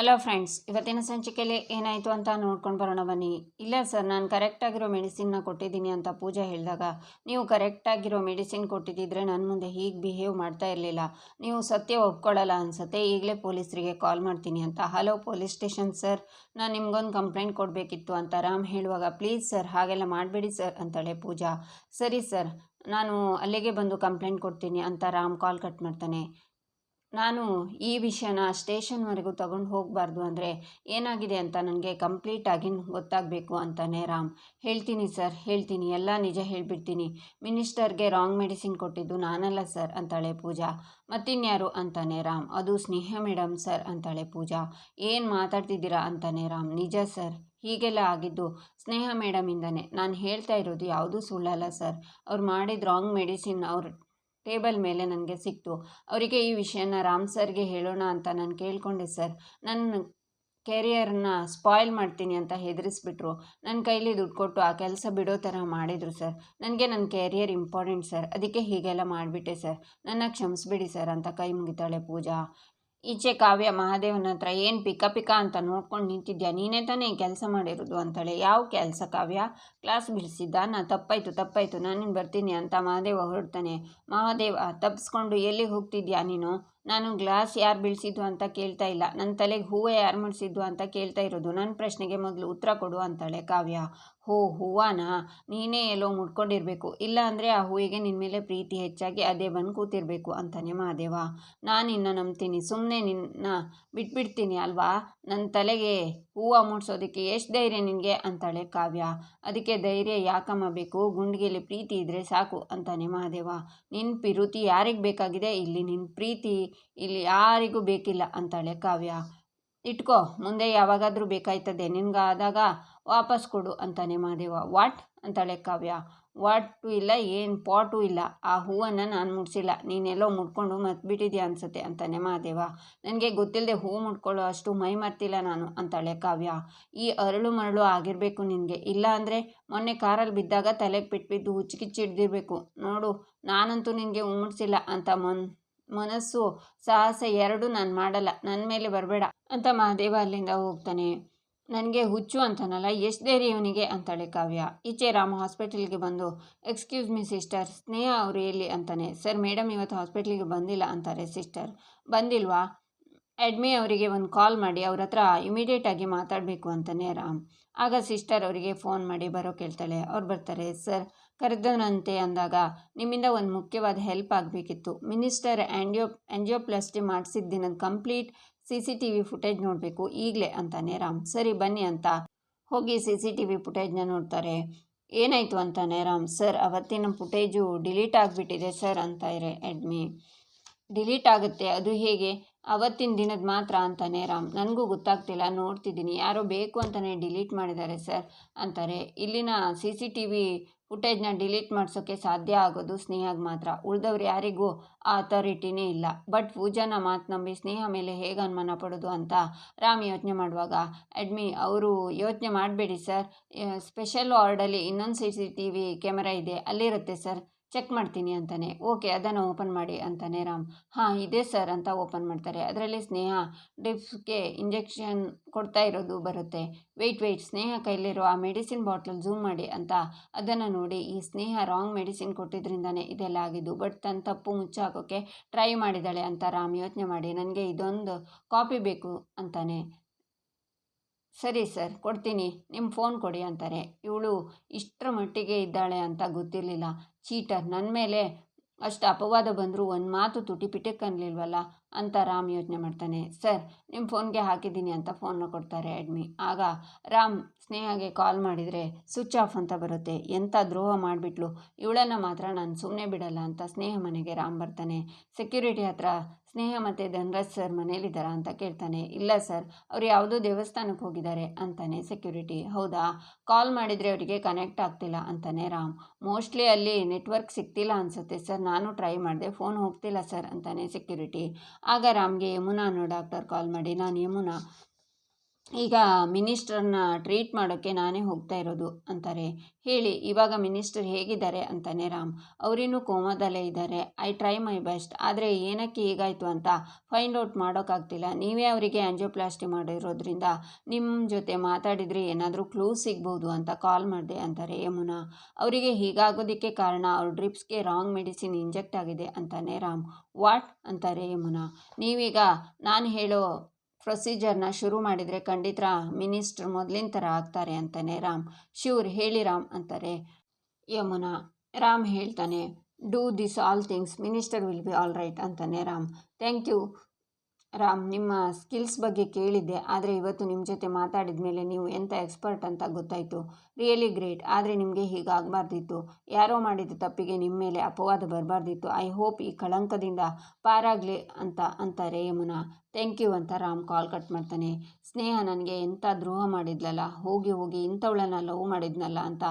Hello friends ಇವತ್ತಿನ ಸಂಚಿಕೆಯಲ್ಲಿ ಏನಾಯಿತು ಅಂತ ನೋಡ್ಕೊಂಡು ಬರೋಣ ಬನ್ನಿ. ಇಲ್ಲ ಸರ್ ನಾನು ಕರೆಕ್ಟಾಗಿರೋ ಮೆಡಿಸಿನ್ನ ಕೊಟ್ಟಿದ್ದೀನಿ ಅಂತ ಪೂಜಾ ಹೇಳಿದಾಗ, ನೀವು ಕರೆಕ್ಟಾಗಿರೋ ಮೆಡಿಸಿನ್ ಕೊಟ್ಟಿದ್ದಿದ್ರೆ ನನ್ನ ಮುಂದೆ ಹೀಗೆ ಬಿಹೇವ್ ಮಾಡ್ತಾ ಇರಲಿಲ್ಲ. ನೀವು ಸತ್ಯ ಒಪ್ಕೊಳ್ಳಲ್ಲ ಅನಿಸುತ್ತೆ. ಈಗಲೇ ಪೊಲೀಸರಿಗೆ ಕಾಲ್ ಮಾಡ್ತೀನಿ ಅಂತ. ಹಲೋ ಪೊಲೀಸ್ ಸ್ಟೇಷನ್ ಸರ್ ನಾನು ನಿಮ್ಗೊಂದು ಕಂಪ್ಲೇಂಟ್ ಕೊಡಬೇಕಿತ್ತು ಅಂತ ರಾಮ್ ಹೇಳುವಾಗ ಪ್ಲೀಸ್ ಸರ್ ಹಾಗೆಲ್ಲ ಮಾಡಬೇಡಿ ಸರ್ ಅಂತಳೆ ಪೂಜಾ. ಸರಿ ಸರ್ ನಾನು ಅಲ್ಲಿಗೆ ಬಂದು ಕಂಪ್ಲೇಂಟ್ ಕೊಡ್ತೀನಿ ಅಂತ ರಾಮ್ ಕಾಲ್ ಕಟ್ ಮಾಡ್ತಾನೆ. ನಾನು ಈ ವಿಷಯನ ಸ್ಟೇಷನ್ವರೆಗೂ ತಗೊಂಡು ಹೋಗಬಾರ್ದು ಅಂದರೆ ಏನಾಗಿದೆ ಅಂತ ನನಗೆ ಕಂಪ್ಲೀಟಾಗಿ ಗೊತ್ತಾಗಬೇಕು ಅಂತಾನೆ ರಾಮ್. ಹೇಳ್ತೀನಿ ಸರ್, ಹೇಳ್ತೀನಿ. ಎಲ್ಲ ನಿಜ ಹೇಳಿಬಿಡ್ತೀನಿ. ಮಿನಿಸ್ಟರ್ಗೆ ರಾಂಗ್ ಮೆಡಿಸಿನ್ ಕೊಟ್ಟಿದ್ದು ನಾನಲ್ಲ ಸರ್, ಅಂತಾಳೆ ಪೂಜಾ. ಮತ್ತಿನ್ಯಾರು ಅಂತಾನೆ ರಾಮ್. ಅದು ಸ್ನೇಹ ಮೇಡಮ್ ಸರ್, ಅಂತಾಳೆ ಪೂಜಾ. ಏನು ಮಾತಾಡ್ತಿದ್ದೀರಾ ಅಂತಾನೆ ರಾಮ್. ನಿಜ ಸರ್, ಹೀಗೆಲ್ಲ ಆಗಿದ್ದು ಸ್ನೇಹ ಮೇಡಮಿಂದನೇ ನಾನು ಹೇಳ್ತಾ ಇರೋದು ಯಾವುದೂ ಸುಳ್ಳಲ್ಲ ಸರ್. ಅವ್ರು ಮಾಡಿದ ರಾಂಗ್ ಮೆಡಿಸಿನ್ ಅವ್ರು ಟೇಬಲ್ ಮೇಲೆ ನನಗೆ ಸಿಕ್ತು. ಅವರಿಗೆ ಈ ವಿಷಯನ ರಾಮ್ ಸರ್ಗೆ ಹೇಳೋಣ ಅಂತ ನಾನು ಕೇಳಿಕೊಂಡೆ ಸರ್. ನನ್ನ ಕೆರಿಯರ್ನ ಸ್ಪಾಯ್ಲ್ ಮಾಡ್ತೀನಿ ಅಂತ ಹೆದರಿಸ್ಬಿಟ್ರು. ನನ್ನ ಕೈಲಿ ದುಡ್ಡು ಕೊಟ್ಟು ಆ ಕೆಲಸ ಬಿಡೋ ಥರ ಮಾಡಿದರು ಸರ್. ನನಗೆ ನನ್ನ ಕೆರಿಯರ್ ಇಂಪಾರ್ಟೆಂಟ್ ಸರ್. ಅದಕ್ಕೆ ಹೀಗೆಲ್ಲ ಮಾಡಿಬಿಟ್ಟೆ ಸರ್. ನನ್ನ ಕ್ಷಮಿಸ್ಬಿಡಿ ಸರ್ ಅಂತ ಕೈ ಮುಗಿತಾಳೆ ಪೂಜಾ. ಈಚೆ ಕಾವ್ಯ ಮಹಾದೇವನ ಹತ್ರ ಏನು ಪಿಕ ಪಿಕ ಅಂತ ನೋಡ್ಕೊಂಡು ನಿಂತಿದ್ಯಾ? ನೀನೇ ತಾನೇ ಕೆಲಸ ಮಾಡಿರೋದು ಅಂತಾಳೆ. ಯಾವ ಕೆಲಸ ಕಾವ್ಯ? ಕ್ಲಾಸ್ ಬಿಡಿಸಿದ್ದ? ನಾ ತಪ್ಪಾಯ್ತು ತಪ್ಪಾಯ್ತು. ನಾನಿನ್ನು ಬರ್ತೀನಿ ಅಂತ ಮಹಾದೇವ ಹೊರಡ್ತಾನೆ. ಮಹಾದೇವ ತಪ್ಪಿಸ್ಕೊಂಡು ಎಲ್ಲಿಗೆ ಹೋಗ್ತಿದ್ಯಾ ನೀನು? ನಾನು ಗ್ಲಾಸ್ ಯಾರು ಬೀಳಿಸಿದ್ದು ಅಂತ ಕೇಳ್ತಾ ಇಲ್ಲ. ನನ್ನ ತಲೆಗೆ ಹೂವು ಯಾರು ಮಾಡಿಸಿದ್ದು ಅಂತ ಕೇಳ್ತಾ ಇರೋದು. ನನ್ನ ಪ್ರಶ್ನೆಗೆ ಮೊದಲು ಉತ್ತರ ಕೊಡು ಅಂತಾಳೆ ಕಾವ್ಯ. ಹೋ, ಹೂವಾನ? ನೀನೇ ಎಲ್ಲೋ ಮುಡ್ಕೊಂಡಿರಬೇಕು. ಇಲ್ಲ ಅಂದರೆ ಆ ಹೂವಿಗೆ ನಿನ್ನ ಮೇಲೆ ಪ್ರೀತಿ ಹೆಚ್ಚಾಗಿ ಅದೇ ಬಂದು ಕೂತಿರಬೇಕು ಅಂತಾನೆ ಮಹಾದೇವ. ನಾನು ನಿನ್ನ ನಂಬ್ತೀನಿ. ಸುಮ್ಮನೆ ನಿನ್ನ ಬಿಟ್ಬಿಡ್ತೀನಿ ಅಲ್ವಾ? ನನ್ನ ತಲೆಗೆ ಹೂವು ಮೂಡಿಸೋದಕ್ಕೆ ಎಷ್ಟು ಧೈರ್ಯ ನಿನಗೆ? ಅಂತಾಳೆ ಕಾವ್ಯ. ಅದಕ್ಕೆ ಧೈರ್ಯ ಯಾಕಮ್ಮ ಬೇಕು? ಗುಂಡಿಗೆಯಲ್ಲಿ ಪ್ರೀತಿ ಇದ್ದರೆ ಸಾಕು, ಅಂತಾನೆ ಮಹಾದೇವ. ನಿನ್ನ ಪಿರುತಿ ಯಾರಿಗೆ ಬೇಕಾಗಿದೆ? ಇಲ್ಲಿ ನಿನ್ನ ಪ್ರೀತಿ ಇಲ್ಲಿ ಯಾರಿಗೂ ಬೇಕಿಲ್ಲ, ಅಂತಾಳೆ ಕಾವ್ಯ. ಇಟ್ಕೋ, ಮುಂದೆ ಯಾವಾಗಾದರೂ ಬೇಕಾಯ್ತದೆ. ನಿನಗಾದಾಗ ವಾಪಸ್ ಕೊಡು, ಅಂತಾನೆ ಮಹಾದೇವ. ವಾಟ್? ಅಂತಾಳೆ ಕಾವ್ಯ. ವಾಟು ಇಲ್ಲ, ಏನು ಪಾಟು ಇಲ್ಲ. ಆ ಹೂವನ್ನು ನಾನು ಮುಡಿಸಿಲ್ಲ. ನೀನೆಲ್ಲೋ ಮುಡ್ಕೊಂಡು ಮತ್ಬಿಟ್ಟಿದ್ಯಾ ಅನ್ಸುತ್ತೆ ಅಂತಾನೆ ಮಹಾದೇವ ನನಗೆ ಗೊತ್ತಿಲ್ಲದೆ ಹೂ ಮುಡ್ಕೊಳ್ಳೋ ಅಷ್ಟು ಮೈ ಮರ್ತಿಲ್ಲ ನಾನು, ಅಂತಾಳೆ ಕಾವ್ಯ. ಈ ಅರಳು ಮರಳು ಆಗಿರಬೇಕು ನಿನಗೆ. ಇಲ್ಲ ಅಂದರೆ ಮೊನ್ನೆ ಕಾರಲ್ಲಿ ಬಿದ್ದಾಗ ತಲೆಗೆ ಬಿಟ್ಬಿದ್ದು ಹುಚ್ಚಿಕಿಚ್ಚಿಡ್ದಿರ್ಬೇಕು ನೋಡು, ನಾನಂತೂ ನಿನಗೆ ಉಮ್ಮಡ್ಸಿಲ್ಲ ಅಂತ ಮನ್, ಮನಸ್ಸು ಸಾಹಸ ಎರಡು ನಾನು ಮಾಡಲ್ಲ. ನನ್ನ ಮೇಲೆ ಬರಬೇಡ, ಅಂತ ಮಹಾದೇವ ಅಲ್ಲಿಂದ ಹೋಗ್ತಾನೆ. ನನಗೆ ಹುಚ್ಚು ಅಂತಾನಲ್ಲ, ಎಷ್ಟು ಧೈರ್ಯ ಇವನಿಗೆ ಅಂತಾಳೆ ಕಾವ್ಯ. ಈಚೆ ರಾಮ ಹಾಸ್ಪಿಟಲ್ಗೆ ಬಂದು ಎಕ್ಸ್ಕ್ಯೂಸ್ ಮಿ ಸಿಸ್ಟರ್ ಸ್ನೇಹ ಅವರು ಎಲ್ಲಿ ಅಂತಾನೆ. ಸರ್ ಮೇಡಮ್ ಇವತ್ತು ಹಾಸ್ಪಿಟ್ಲಿಗೆ ಬಂದಿಲ್ಲ ಅಂತಾರೆ ಸಿಸ್ಟರ್ ಬಂದಿಲ್ವಾ? ಅಡ್ಮಿ ಅವರಿಗೆ ಒಂದು ಕಾಲ್ ಮಾಡಿ, ಅವ್ರ ಹತ್ರ ಇಮಿಡಿಯೇಟಾಗಿ ಮಾತಾಡಬೇಕು ಅಂತಾನೆ ರಾಮ್. ಆಗ ಸಿಸ್ಟರ್ ಅವರಿಗೆ ಫೋನ್ ಮಾಡಿ ಬರೋ ಕೇಳ್ತಾಳೆ. ಅವ್ರು ಬರ್ತಾರೆ ಸರ್ ಕರೆದನಂತೆ ಅಂದಾಗ ನಿಮ್ಮಿಂದ ಒಂದು ಮುಖ್ಯವಾದ ಹೆಲ್ಪ್ ಆಗಬೇಕಿತ್ತು. ಮಿನಿಸ್ಟರ್ ಆ್ಯಂಡಿಯೋ ಮಾಡ್ಸಿದ ದಿನದ complete C C T V footage ನೋಡಬೇಕು. ಈಗಲೇ ಅಂತಾನೆ ರಾಮ್. ಸರಿ, ಬನ್ನಿ ಅಂತ ಹೋಗಿ ಸಿ ಸಿ ಟಿ ವಿ ಫುಟೇಜ್ನ ನೋಡ್ತಾರೆ. ಏನಾಯಿತು ಅಂತಾನೆ ರಾಮ್, ಸರ್, ಅವತ್ತಿನ ಫುಟೇಜು ಡಿಲೀಟ್ ಆಗಿಬಿಟ್ಟಿದೆ ಸರ್, ಅಂತ ಇರೆ ಎಡ್ಮಿ ಡಿಲೀಟ್ ಆಗುತ್ತೆ, ಅದು ಹೇಗೆ? ಅವತ್ತಿನ ದಿನದ ಮಾತ್ರ, ಅಂತಾನೆ ರಾಮ್. ನನಗೂ ಗೊತ್ತಾಗ್ತಿಲ್ಲ, ನೋಡ್ತಿದ್ದೀನಿ. ಯಾರೋ ಬೇಕು ಅಂತಲೇ ಡಿಲೀಟ್ ಮಾಡಿದ್ದಾರೆ ಸರ್, ಅಂತಾರೆ. ಇಲ್ಲಿನ ಸಿ ಸಿ ಟಿ ವಿ ಫುಟೇಜ್ನ ಡಿಲೀಟ್ ಮಾಡಿಸೋಕ್ಕೆ ಸಾಧ್ಯ ಆಗೋದು ಸ್ನೇಹಗೆ ಮಾತ್ರ. ಉಳಿದವ್ರು ಯಾರಿಗೂ ಆ ಅಥಾರಿಟಿನೇ ಇಲ್ಲ. ಬಟ್ ಪೂಜಾನ ಮಾತು ನಂಬಿ ಸ್ನೇಹ ಮೇಲೆ ಹೇಗೆ ಅನುಮಾನ ಪಡೋದು ಅಂತ ರಾಮ್ ಯೋಚನೆ ಮಾಡುವಾಗ, ಅಡ್ಮಿ, ಅವರು ಯೋಚನೆ ಮಾಡಬೇಡಿ ಸರ್. ಸ್ಪೆಷಲ್ ವಾರ್ಡಲ್ಲಿ ಇನ್ನೊಂದು C C T V camera ಇದೆ. ಅಲ್ಲಿರುತ್ತೆ ಸರ್. ಚೆಕ್ ಮಾಡ್ತೀನಿ ಅಂತಾನೆ. ಓಕೆ ಅದನ್ನು ಓಪನ್ ಮಾಡಿ ಅಂತಾನೆ ರಾಮ್. ಹಾಂ, ಇದೆ ಸರ್ ಅಂತ ಓಪನ್ ಮಾಡ್ತಾರೆ. ಅದರಲ್ಲಿ ಸ್ನೇಹ, ಡಿಪ್ಸ್ಗೆ ಇಂಜೆಕ್ಷನ್ ಕೊಡ್ತಾ ಇರೋದು ಬರುತ್ತೆ. ವೆಯ್ಟ್ ವೆಯ್ಟ್ ಸ್ನೇಹ ಕೈಲಿರೋ ಆ ಮೆಡಿಸಿನ್ ಬಾಟ್ಲ್ ಝೂಮ್ ಮಾಡಿ ಅಂತ. ಅದನ್ನು ನೋಡಿ, ಈ ಸ್ನೇಹ ರಾಂಗ್ ಮೆಡಿಸಿನ್ ಕೊಟ್ಟಿದ್ರಿಂದನೇ ಇದೆಲ್ಲ ಆಗಿದ್ದು ಬಟ್ ತನ್ನ ತಪ್ಪು ಮುಚ್ಚಾಕೋಕ್ಕೆ ಟ್ರೈ ಮಾಡಿದ್ದಾಳೆ ಅಂತ ರಾಮ್ ಯೋಚನೆ ಮಾಡಿ. ನನಗೆ ಇದೊಂದು ಕಾಪಿ ಬೇಕು ಅಂತಾನೆ. ಸರಿ ಸರ್, ಕೊಡ್ತೀನಿ. ನಿಮ್ಮ ಫೋನ್ ಕೊಡಿ ಅಂತಾರೆ. ಇವಳು ಇಷ್ಟರ ಮಟ್ಟಿಗೆ ಇದ್ದಾಳೆ ಅಂತ ಗೊತ್ತಿರಲಿಲ್ಲ. ಚೀಟರ್ ನನ್ನ ಮೇಲೆ ಅಷ್ಟು ಅಪವಾದ ಬಂದರೂ ಒಂದು ಮಾತು ತುಟಿ ಪಿಟಕ್ಕನ್ಲಿಲ್ವಲ್ಲ ಅಂತ ರಾಮ್ ಯೋಚನೆ ಮಾಡ್ತಾನೆ. ಸರ್ ನಿಮ್ಮ ಫೋನ್ಗೆ ಹಾಕಿದ್ದೀನಿ ಅಂತ ಫೋನ್ನ ಕೊಡ್ತಾರೆ ಅಡ್ಮಿ. ಆಗ ರಾಮ್ ಸ್ನೇಹಗೆ ಕಾಲ್ ಮಾಡಿದರೆ ಸ್ವಿಚ್ ಆಫ್ ಅಂತ ಬರುತ್ತೆ. ಎಂಥ ದ್ರೋಹ ಮಾಡಿಬಿಟ್ಲು. ಇವಳನ್ನು ಮಾತ್ರ ನಾನು ಸುಮ್ಮನೆ ಬಿಡಲ್ಲ ಅಂತ ಸ್ನೇಹ ಮನೆಗೆ ರಾಮ್ ಬರ್ತಾನೆ. ಸೆಕ್ಯೂರಿಟಿ ಹತ್ರ ಸ್ನೇಹ ಮತ್ತು ಧನ್ರಾಜ್ ಸರ್ ಮನೇಲಿದ್ದಾರಾ ಅಂತ ಕೇಳ್ತಾನೆ, ಇಲ್ಲ ಸರ್, ಅವ್ರು ಯಾವುದೋ ದೇವಸ್ಥಾನಕ್ಕೆ ಹೋಗಿದ್ದಾರೆ ಅಂತಾನೆ ಸೆಕ್ಯೂರಿಟಿ ಹೌದಾ? ಕಾಲ್ ಮಾಡಿದರೆ ಅವರಿಗೆ ಕನೆಕ್ಟ್ ಆಗ್ತಿಲ್ಲ ಅಂತಾನೆ ರಾಮ್. ಮೋಸ್ಟ್ಲಿ ಅಲ್ಲಿ ನೆಟ್ವರ್ಕ್ ಸಿಗ್ತಿಲ್ಲ ಅನಿಸುತ್ತೆ ಸರ್, ನಾನು ಟ್ರೈ ಮಾಡಿದೆ ಫೋನ್ ಹೋಗ್ತಿಲ್ಲ ಸರ್ ಅಂತಾನೆ ಸೆಕ್ಯೂರಿಟಿ ಆಗ ರಾಮ್ಗೆ ಯಮುನಾ ಅನ್ನೋ ಡಾಕ್ಟರ್ ಕಾಲ್ ಮಾಡಿ, ನಾನು ಯಮುನಾ ಈಗ ಮಿನಿಸ್ಟರ್ನ ಟ್ರೀಟ್ ಮಾಡೋಕ್ಕೆ ನಾನೇ ಹೋಗ್ತಾ ಇರೋದು ಅಂತಾರೆ. ಹೇಳಿ, ಇವಾಗ ಮಿನಿಸ್ಟರ್ ಹೇಗಿದ್ದಾರೆ ಅಂತಾನೆ ರಾಮ್. ಅವರಿನ್ನೂ ಕೋಮಾದಲ್ಲೇ ಇದ್ದಾರೆ. I try my best. ಆದರೆ ಏನಕ್ಕೆ ಹೀಗಾಯಿತು ಅಂತ ಫೈಂಡ್ ಔಟ್ ಮಾಡೋಕ್ಕಾಗ್ತಿಲ್ಲ. ನೀವೇ ಅವರಿಗೆ ಆಂಜಿಯೋಪ್ಲಾಸ್ಟಿ ಮಾಡಿರೋದ್ರಿಂದ ನಿಮ್ಮ ಜೊತೆ ಮಾತಾಡಿದರೆ ಏನಾದರೂ ಕ್ಲೂ ಸಿಗ್ಬೋದು ಅಂತ ಕಾಲ್ ಮಾಡಿದೆ ಅಂತಾರೆ ಯಮುನಾ. ಅವರಿಗೆ ಹೀಗಾಗೋದಕ್ಕೆ ಕಾರಣ ಅವ್ರ ಡ್ರಿಪ್ಸ್ಗೆ ರಾಂಗ್ ಮೆಡಿಸಿನ್ ಇಂಜೆಕ್ಟ್ ಆಗಿದೆ ಅಂತಾನೆ ರಾಮ್. ವಾಟ್? ಅಂತಾರೆ ಯಮುನಾ. ನೀವೀಗ ನಾನು ಹೇಳೋ ಪ್ರೊಸೀಜರ್ನ ಶುರು ಮಾಡಿದರೆ ಖಂಡಿತ ಮಿನಿಸ್ಟ್ರ್ ಮೊದಲಿನ ಥರ ಆಗ್ತಾರೆ ಅಂತಾನೆ ರಾಮ್. ಶ್ಯೂರ್ ಹೇಳಿ ರಾಮ್ ಅಂತಾರೆ. ಯಮುನಾ, ರಾಮ್ ಹೇಳ್ತಾನೆ do this all things minister will be all right ಅಂತಾನೆ ರಾಮ್. ಥ್ಯಾಂಕ್ ಯು ರಾಮ್, ನಿಮ್ಮ ಸ್ಕಿಲ್ಸ್ ಬಗ್ಗೆ ಕೇಳಿದ್ದೆ, ಆದರೆ ಇವತ್ತು ನಿಮ್ಮ ಜೊತೆ ಮಾತಾಡಿದ ಮೇಲೆ ನೀವು ಎಂಥ ಎಕ್ಸ್ಪರ್ಟ್ ಅಂತ ಗೊತ್ತಾಯಿತು. ರಿಯಲಿ ಗ್ರೇಟ್, ಆದರೆ ನಿಮಗೆ ಹೀಗಾಗಬಾರ್ದಿತ್ತು ಯಾರೋ ಮಾಡಿದ ತಪ್ಪಿಗೆ ನಿಮ್ಮ ಮೇಲೆ ಅಪವಾದ ಬರಬಾರ್ದಿತ್ತು. ಐ ಹೋಪ್ ಈ ಕಳಂಕದಿಂದ ಪಾರಾಗಲಿ ಅಂತ, ಅಂತಾರೆ ಯಮುನಾ. ಥ್ಯಾಂಕ್ ಯು ಅಂತ ರಾಮ್ ಕಾಲ್ ಕಟ್ ಮಾಡ್ತಾನೆ. ಸ್ನೇಹ ನನಗೆ ಎಂಥ ದ್ರೋಹ ಮಾಡಿದ್ಲಲ್ಲ, ಹೋಗಿ ಹೋಗಿ ಇಂಥವಳನ್ನ ಲವ್ ಮಾಡಿದ್ನಲ್ಲ ಅಂತ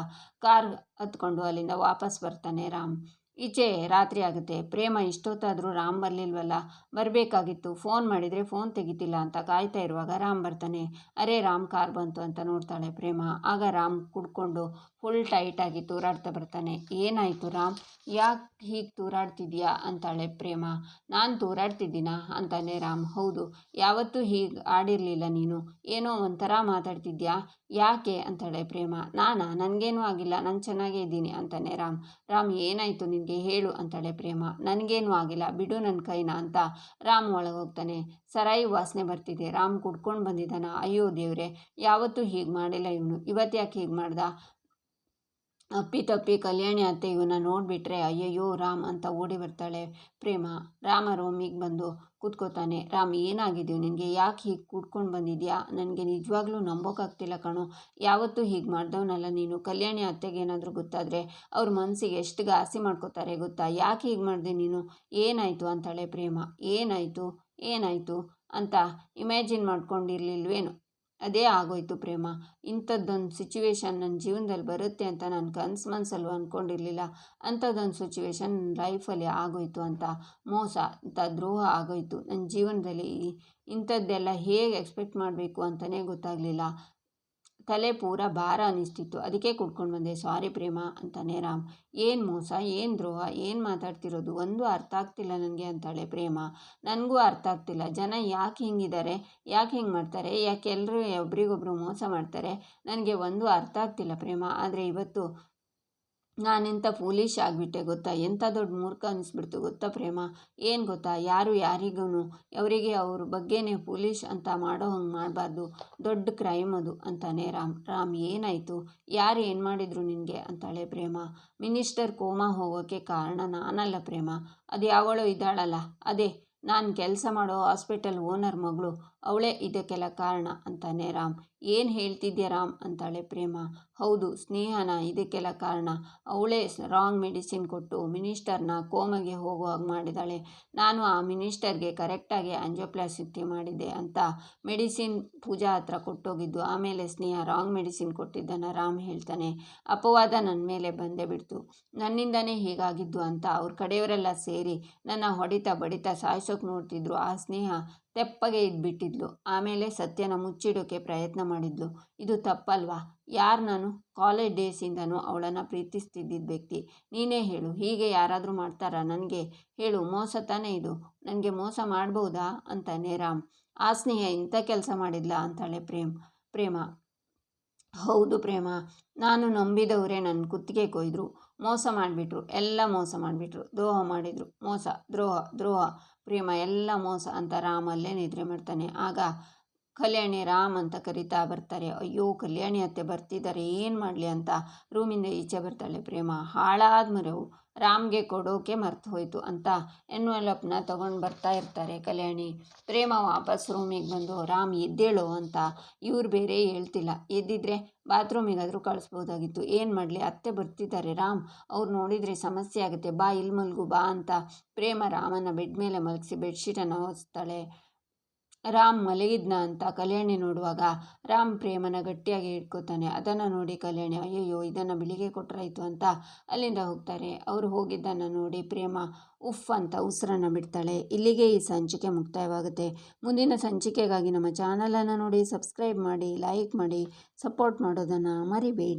ಕಾರ್ ಹತ್ಕೊಂಡು ಅಲ್ಲಿಂದ ವಾಪಸ್ ಬರ್ತಾನೆ ರಾಮ್. ಈಚೆ ರಾತ್ರಿ ಆಗುತ್ತೆ. ಪ್ರೇಮ ಇಷ್ಟೊತ್ತಾದರೂ ರಾಮ್ ಬರಲಿಲ್ವಲ್ಲ? ಬರಬೇಕಾಗಿತ್ತು. ಫೋನ್ ಮಾಡಿದರೆ ಫೋನ್ ತೆಗಿತಿಲ್ಲ ಅಂತ ಕಾಯ್ತಾ ಇರುವಾಗ ರಾಮ್ ಬರ್ತಾನೆ. ಅರೆ ರಾಮ್, ಕಾರ್ ಬಂತು ಅಂತ ನೋಡ್ತಾಳೆ ಪ್ರೇಮ. ಆಗ ರಾಮ್ ಕುಡ್ಕೊಂಡು ಫುಲ್ ಟೈಟಾಗಿ ತೂರಾಡ್ತಾ ಬರ್ತಾನೆ. ಏನಾಯಿತು ರಾಮ್? ಯಾಕೆ ಹೀಗೆ ತೂರಾಡ್ತಿದ್ಯಾ? ಅಂತಾಳೆ ಪ್ರೇಮ. ನಾನು ತೂರಾಡ್ತಿದ್ದೀನಾ? ಅಂತಾನೆ ರಾಮ್. ಹೌದು. ಯಾವತ್ತೂ ಹೀಗೆ ಆಡಿರಲಿಲ್ಲ ನೀನು. ಏನೋ ಒಂಥರ ಮಾತಾಡ್ತಿದ್ಯಾ? ಯಾಕೆ? ಅಂತಾಳೆ ಪ್ರೇಮ. ನಾನಾ? ನನಗೇನೂ ಆಗಿಲ್ಲ. ನಾನು ಚೆನ್ನಾಗೇ ಇದ್ದೀನಿ, ಅಂತಾನೆ ರಾಮ್. ರಾಮ್, ಏನಾಯಿತು ನಿನಗೆ? ಹೇಳು, ಅಂತಾಳೆ ಪ್ರೇಮ. ನನಗೇನೂ ಆಗಿಲ್ಲ. ಬಿಡು ನನ್ನ ಕೈನ, ಅಂತ ರಾಮ್ ಒಳಗೆ ಹೋಗ್ತಾನೆ ಸರಾಯಿ ವಾಸನೆ ಬರ್ತಿದೆ. ರಾಮ್ ಕುಡ್ಕೊಂಡು ಬಂದಿದ್ದಾನ. ಅಯ್ಯೋ ದೇವ್ರೆ, ಯಾವತ್ತೂ ಹೀಗೆ ಮಾಡಿಲ್ಲ ಇವನು. ಇವತ್ತು ಯಾಕೆ ಹೀಗೆ ಮಾಡ್ದ? ಅಪ್ಪಿ ತಪ್ಪಿ ಕಲ್ಯಾಣಿ ಅತ್ತೆ ಇವನ್ನ ನೋಡಿಬಿಟ್ರೆ, ಅಯ್ಯಯ್ಯೋ, ರಾಮ್ ಅಂತ ಓಡಿ ಬರ್ತಾಳೆ ಪ್ರೇಮ. ರಾಮ ರೋಮಿಗೆ ಬಂದು ಕೂತ್ಕೋತಾನೆ. ರಾಮ್, ಏನಾಗಿದೆಯೋ ನಿನಗೆ? ಯಾಕೆ ಹೀಗೆ ಕೂಡ್ಕೊಂಡು ಬಂದಿದ್ಯಾ? ನನಗೆ ನಿಜವಾಗ್ಲೂ ನಂಬೋಕ್ಕಾಗ್ತಿಲ್ಲ ಕಣೋ. ಯಾವತ್ತೂ ಹೀಗೆ ಮಾಡ್ದವನಲ್ಲ ನೀನು. ಕಲ್ಯಾಣಿ ಅತ್ತೆಗೆ ಏನಾದರೂ ಗೊತ್ತಾದರೆ ಅವ್ರ ಮನಸ್ಸಿಗೆ ಎಷ್ಟು ಗಾಸಿ ಮಾಡ್ಕೋತಾರೆ ಗೊತ್ತಾ? ಯಾಕೆ ಹೀಗೆ ಮಾಡಿದೆ ನೀನು? ಏನಾಯಿತು? ಅಂತಾಳೆ ಪ್ರೇಮ. ಏನಾಯಿತು? ಏನಾಯಿತು? ಅಂತ ಇಮ್ಯಾಜಿನ್ ಮಾಡ್ಕೊಂಡಿರ್ಲಿಲ್ವೇನು. ಅದೇ ಆಗೋಯ್ತು ಪ್ರೇಮ. ಇಂಥದ್ದೊಂದು ಸಿಚುವೇಶನ್ ನನ್ನ ಜೀವನದಲ್ಲಿ ಬರುತ್ತೆ ಅಂತ ನಾನು ಕನ್ಸು ಮನಸ್ಸಲ್ಲೂ ಅಂದ್ಕೊಂಡಿರಲಿಲ್ಲ ಅಂಥದ್ದೊಂದು ಸಿಚುವೇಶನ್ ನನ್ನ ಲೈಫಲ್ಲಿ ಆಗೋಯ್ತು ಅಂತ. ಮೋಸ ಅಂತ ದ್ರೋಹ ಆಗೋಯ್ತು. ನನ್ನ ಜೀವನದಲ್ಲಿ ಇಂಥದ್ದೆಲ್ಲ ಹೇಗೆ ಎಕ್ಸ್ಪೆಕ್ಟ್ ಮಾಡಬೇಕು ಅಂತಲೇ ಗೊತ್ತಾಗಲಿಲ್ಲ. ತಲೆ ಪೂರ ಭಾರ ಅನ್ನಿಸ್ತಿತ್ತು ಅದಕ್ಕೆ ಕುಡ್ಕೊಂಡು ಬಂದೆ. ಸಾರಿ ಪ್ರೇಮ ಅಂತಾನೆ ರಾಮ್. ಏನು ಮೋಸ? ಏನು ದ್ರೋಹ? ಏನು ಮಾತಾಡ್ತಿರೋದು? ಒಂದು ಅರ್ಥ ಆಗ್ತಿಲ್ಲ ನನಗೆ ಅಂತಾಳೆ ಪ್ರೇಮ. ನನಗೂ ಅರ್ಥ ಆಗ್ತಿಲ್ಲ. ಜನ ಯಾಕೆ ಹಿಂಗಿದ್ದಾರೆ ಯಾಕೆ ಹಿಂಗೆ ಮಾಡ್ತಾರೆ? ಯಾಕೆ ಎಲ್ಲರೂ ಒಬ್ರಿಗೊಬ್ರು ಮೋಸ ಮಾಡ್ತಾರೆ? ನನಗೆ ಒಂದು ಅರ್ಥ ಆಗ್ತಿಲ್ಲ ಪ್ರೇಮ. ಆದರೆ ಇವತ್ತು ನಾನೆಂಥ ಫೂಲಿಶ್ ಆಗಿಬಿಟ್ಟೆ ಗೊತ್ತಾ? ಎಂಥ ದೊಡ್ಡ ಮೂರ್ಖ ಅನಿಸ್ಬಿಡ್ತು ಗೊತ್ತಾ ಪ್ರೇಮ? ಏನು ಗೊತ್ತಾ? ಯಾರು ಯಾರಿಗೂ ಅವರಿಗೆ ಅವ್ರ ಬಗ್ಗೆನೇ ಫೂಲಿಶ್ ಅಂತ ಮಾಡೋ ಹಂಗೆ ಮಾಡಬಾರ್ದು. ದೊಡ್ಡ ಕ್ರೈಮ್ ಅದು ಅಂತಾನೆ ರಾಮ್. ರಾಮ್, ಏನಾಯಿತು? ಯಾರು ಏನು ಮಾಡಿದ್ರು ನಿನಗೆ? ಅಂತಾಳೆ ಪ್ರೇಮ. ಮಿನಿಸ್ಟರ್ ಕೋಮಾ ಹೋಗೋಕ್ಕೆ ಕಾರಣ ನಾನಲ್ಲ ಪ್ರೇಮ. ಅದು ಯಾವಳೋ ಇದ್ದಾಳಲ್ಲ. ಅದೇ, ನಾನು ಕೆಲಸ ಮಾಡೋ ಹಾಸ್ಪಿಟಲ್ ಓನರ್ ಮಗಳು. ಅವಳೇ ಇದಕ್ಕೆಲ್ಲ ಕಾರಣ ಅಂತಾನೆ ರಾಮ್. ಏನು ಹೇಳ್ತಿದ್ಯಾ ರಾಮ್? ಅಂತಾಳೆ ಪ್ರೇಮ. ಹೌದು, ಸ್ನೇಹನ ಇದಕ್ಕೆಲ್ಲ ಕಾರಣ. ಅವಳೇ ರಾಂಗ್ ಮೆಡಿಸಿನ್ ಕೊಟ್ಟು ಮಿನಿಸ್ಟರ್ನ ಕೋಮಗೆ ಹೋಗುವಾಗ ಮಾಡಿದಾಳೆ. ನಾನು ಆ ಮಿನಿಸ್ಟರ್ಗೆ ಕರೆಕ್ಟಾಗಿ ಅಂಜೋಪ್ಲಾಸಿಟಿ ಮಾಡಿದ್ದೆ ಅಂತ ಮೆಡಿಸಿನ್ ಪೂಜಾ ಹತ್ರ ಕೊಟ್ಟೋಗಿದ್ದು, ಆಮೇಲೆ ಸ್ನೇಹ ರಾಂಗ್ ಮೆಡಿಸಿನ್ ಕೊಟ್ಟಿದ್ದನ್ನು ರಾಮ್ ಹೇಳ್ತಾನೆ. ಅಪವಾದ ನನ್ನ ಮೇಲೆ ಬಂದೇ ಬಿಡ್ತು. ನನ್ನಿಂದನೇ ಹೀಗಾಗಿದ್ದು ಅಂತ ಅವ್ರ ಕಡೆಯವರೆಲ್ಲ ಸೇರಿ ನನ್ನ ಹೊಡಿತಾ ಬಡಿತಾ ಸಾಯಿಸೋಕೆ ನೋಡ್ತಿದ್ರು ಆ ಸ್ನೇಹ. ತೆಪ್ಪಗೆ ಇದ್ಬಿಟ್ಟಿದ್ಲು. ಆಮೇಲೆ ಸತ್ಯನ ಮುಚ್ಚಿಡೋಕ್ಕೆ ಪ್ರಯತ್ನ ಮಾಡಿದ್ಲು. ಇದು ತಪ್ಪಲ್ವಾ? ಯಾರು ನಾನು? ಕಾಲೇಜ್ ಡೇಸಿಂದನೂ ಅವಳನ್ನು ಪ್ರೀತಿಸ್ತಿದ್ದಿದ್ದ ವ್ಯಕ್ತಿ. ನೀನೇ ಹೇಳು, ಹೀಗೆ ಯಾರಾದರೂ ಮಾಡ್ತಾರಾ ನನಗೆ? ಹೇಳು, ಮೋಸ ತಾನೇ ಇದು? ನನಗೆ ಮೋಸ ಮಾಡ್ಬೋದಾ? ಅಂತಾನೆ ರಾಮ್. ಆ ಸ್ನೇಹ ಇಂಥ ಕೆಲಸ ಮಾಡಿದ್ಲ? ಅಂತಾಳೆ ಪ್ರೇಮ್. ಪ್ರೇಮ. ಹೌದು ಪ್ರೇಮ. ನಾನು ನಂಬಿದವರೇ ನನ್ನ ಕುತ್ತಿಗೆ ಕೊಯ್ದರು. ಮೋಸ ಮಾಡಿಬಿಟ್ರು, ಎಲ್ಲ ಮೋಸ ಮಾಡಿಬಿಟ್ರು. ದ್ರೋಹ ಮಾಡಿದರು. ಮೋಸ, ದ್ರೋಹ ದ್ರೋಹ, ಪ್ರೇಮ, ಎಲ್ಲ ಮೋಸ ಅಂತ ರಾಮಲ್ಲೇ ನಿದ್ರೆ ಮಾಡ್ತಾನೆ. ಆಗ ಕಲ್ಯಾಣಿ ರಾಮ್ ಅಂತ ಕರಿತಾ ಬರ್ತಾರೆ. ಅಯ್ಯೋ, ಕಲ್ಯಾಣಿ ಅತ್ತೆ ಬರ್ತಿದ್ದಾರೆ ಏನು ಮಾಡಲಿ ಅಂತ ರೂಮಿಂದ ಈಚೆ ಬರ್ತಾಳೆ ಪ್ರೇಮ. ಹಾಳಾದ ಮರವು ರಾಮ್ಗೆ ಕೊಡೋಕೆ ಮರ್ತು ಹೋಯಿತು ಅಂತ ಎನ್ವೆಲಪ್ನ ತಗೊಂಡು ಬರ್ತಾ ಇರ್ತಾರೆ ಕಲ್ಯಾಣಿ. ಪ್ರೇಮ ವಾಪಸ್ ರೂಮಿಗೆ ಬಂದು, ರಾಮ್, ಎದ್ದೇಳು ಅಂತ ಇವ್ರು ಬೇರೆ ಹೇಳ್ತಿಲ್ಲ. ಎದ್ದಿದ್ರೆ ಬಾತ್ರೂಮಿಗಾದರೂ ಕಳಿಸ್ಬೋದಾಗಿತ್ತು. ಏನು ಮಾಡಲಿ? ಅತ್ತೆ ಬರ್ತಿದ್ದಾರೆ ರಾಮ್. ಅವ್ರು ನೋಡಿದರೆ ಸಮಸ್ಯೆ ಆಗುತ್ತೆ. ಬಾ, ಇಲ್ಲಿ ಮಲ್ಗು, ಬಾ ಅಂತ ಪ್ರೇಮ ರಾಮನ ಬೆಡ್ ಮೇಲೆ ಮಲಗಿಸಿ ಬೆಡ್ಶೀಟನ್ನು ಹೊಸ್ತಾಳೆ. ರಾಮ್ ಮಲಗಿದ್ನ ಅಂತ ಕಲ್ಯಾಣಿ ನೋಡುವಾಗ ರಾಮ್ ಪ್ರೇಮನ ಗಟ್ಟಿಯಾಗಿ ಇಟ್ಕೋತಾನೆ. ಅದನ್ನು ನೋಡಿ ಕಲ್ಯಾಣಿ, ಅಯ್ಯಯ್ಯೋ, ಇದನ್ನು ಬೆಳಿಗ್ಗೆ ಕೊಟ್ಟರಾಯ್ತು ಅಂತ ಅಲ್ಲಿಂದ ಹೋಗ್ತಾರೆ. ಅವರು ಹೋಗಿದ್ದನ್ನು ನೋಡಿ ಪ್ರೇಮ, ಉಫ್ ಅಂತ ಉಸಿರನ್ನು ಬಿಡ್ತಾಳೆ. ಇಲ್ಲಿಗೆ ಈ ಸಂಚಿಕೆ ಮುಕ್ತಾಯವಾಗುತ್ತೆ. ಮುಂದಿನ ಸಂಚಿಕೆಗಾಗಿ ನಮ್ಮ ಚಾನಲನ್ನು ನೋಡಿ ಸಬ್ಸ್ಕ್ರೈಬ್ ಮಾಡಿ, ಲೈಕ್ ಮಾಡಿ, ಸಪೋರ್ಟ್ ಮಾಡೋದನ್ನು ಮರಿಬೇಡಿ.